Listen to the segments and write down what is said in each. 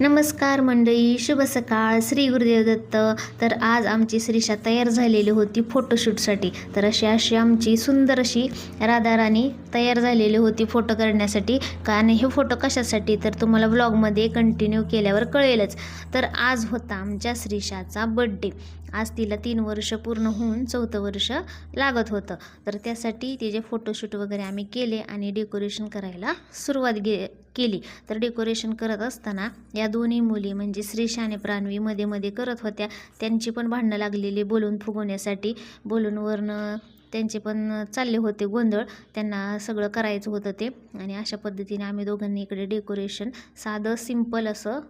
नमस्कार मंडळी शुभ सकाळ श्री गुरुदेव दत्त. तर आज आमची श्रीषा तयार झालेली होती फोटोशूटसाठी तर अशी अशी आमची सुंदर अशी राधाराणी तयार झालेली होती फोटो करण्यासाठी. कारण हे फोटो कशासाठी? तर तुम्हाला ब्लॉगमध्ये कंटिन्यू केल्यावर कळेलच. तर आज होता आमच्या श्रीषाचा बड्डे आज तिला तीन वर्ष पूर्ण होऊन चौथं वर्ष लागत होतं. तर त्यासाठी तिचे फोटोशूट वगैरे आम्ही केले आणि डेकोरेशन करायला सुरुवात गे केली. तर डेकोरेशन करत असताना या दोन्ही मुली म्हणजे श्रीशा आणि प्रान्वी मध्ये मध्ये करत होत्या. त्यांची पण भांडणं लागलेली बोलून फुगवण्यासाठी. बोलून वरनं त्यांचे पण चालले होते गोंधळ. त्यांना सगळं करायचं होतं ते. आणि अशा पद्धतीने आम्ही दोघांनी इकडे डेकोरेशन साधं सिंपल असं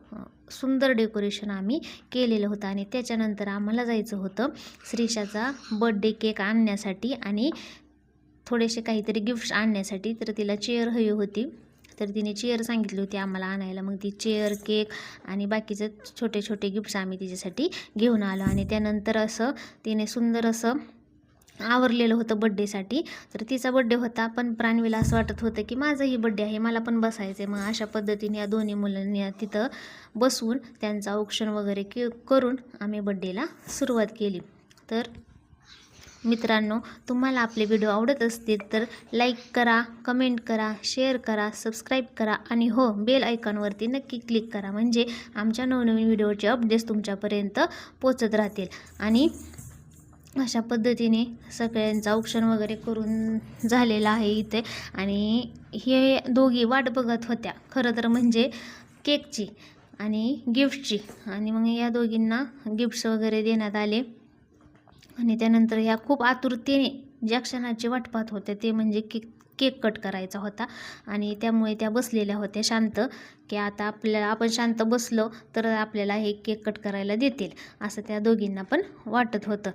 सुंदर डेकोरेशन आम्ही केलेलं होतं. आणि त्याच्यानंतर आम्हाला जायचं होतं श्रीशाचा बड्डे केक आणण्यासाठी. आणि थोडेसे काहीतरी गिफ्ट्स आणण्यासाठी. तर तिला चेअर हवी होती. तर तिने चेअर सांगितली होती आम्हाला आणायला. मग ती चेअर केक आणि बाकीचे छोटे छोटे गिफ्ट्स आम्ही तिच्यासाठी घेऊन आलो. आणि त्यानंतर असं तिने सुंदर असं आवरलेलं होतं बड्डेसाठी तर तिचा बड्डे होता. पण प्राणवीला असं वाटत होतं की माझाही बड्डे आहे मला पण बसायचं आहे मग अशा पद्धतीने या दोन्ही मुलांनी तिथं बसून त्यांचं औक्षण वगैरे के करून आम्ही बड्डेला सुरुवात केली. तर मित्रांनो तुम्हाला आपले व्हिडिओ आवडत असतील तर लाईक करा कमेंट करा शेअर करा सबस्क्राईब करा आणि हो बेल आयकॉनवरती नक्की क्लिक करा. म्हणजे आमच्या नवनवीन व्हिडिओचे अपडेट्स तुमच्यापर्यंत पोचत राहतील. आणि अशा पद्धतीने सगळ्यांचं औक्षण वगैरे करून झालेलं आहे इथे. आणि हे दोघी वाट बघत होत्या. खरं तर म्हणजे केकची आणि गिफ्टची आणि मग या दोघींना गिफ्ट्स वगैरे देण्यात आले. आणि त्यानंतर ह्या खूप आतुरतेने ज्या क्षणाची वाट पाहत होत्या ते म्हणजे केक केक कट करायचा होता. आणि त्यामुळे त्या बसलेल्या होत्या शांत की आता आपल्याला आपण शांत बसलो तर आपल्याला हे केक कट करायला देतील असं त्या दोघींना पण वाटत होतं.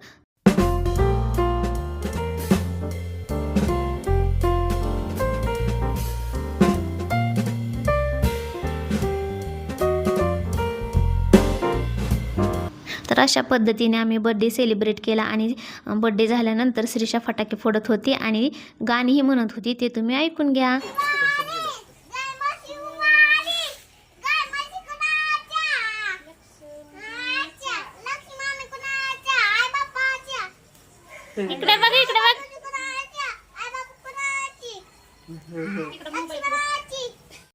तर अशा पद्धतीने आम्ही बड्डे सेलिब्रेट केला आणि बड्डे झाल्यानंतर श्रीषा फटाके फोडत होती आणि गाणीही म्हणत होती ते तुम्ही ऐकून घ्या. इकडे बघ इकडे बघ.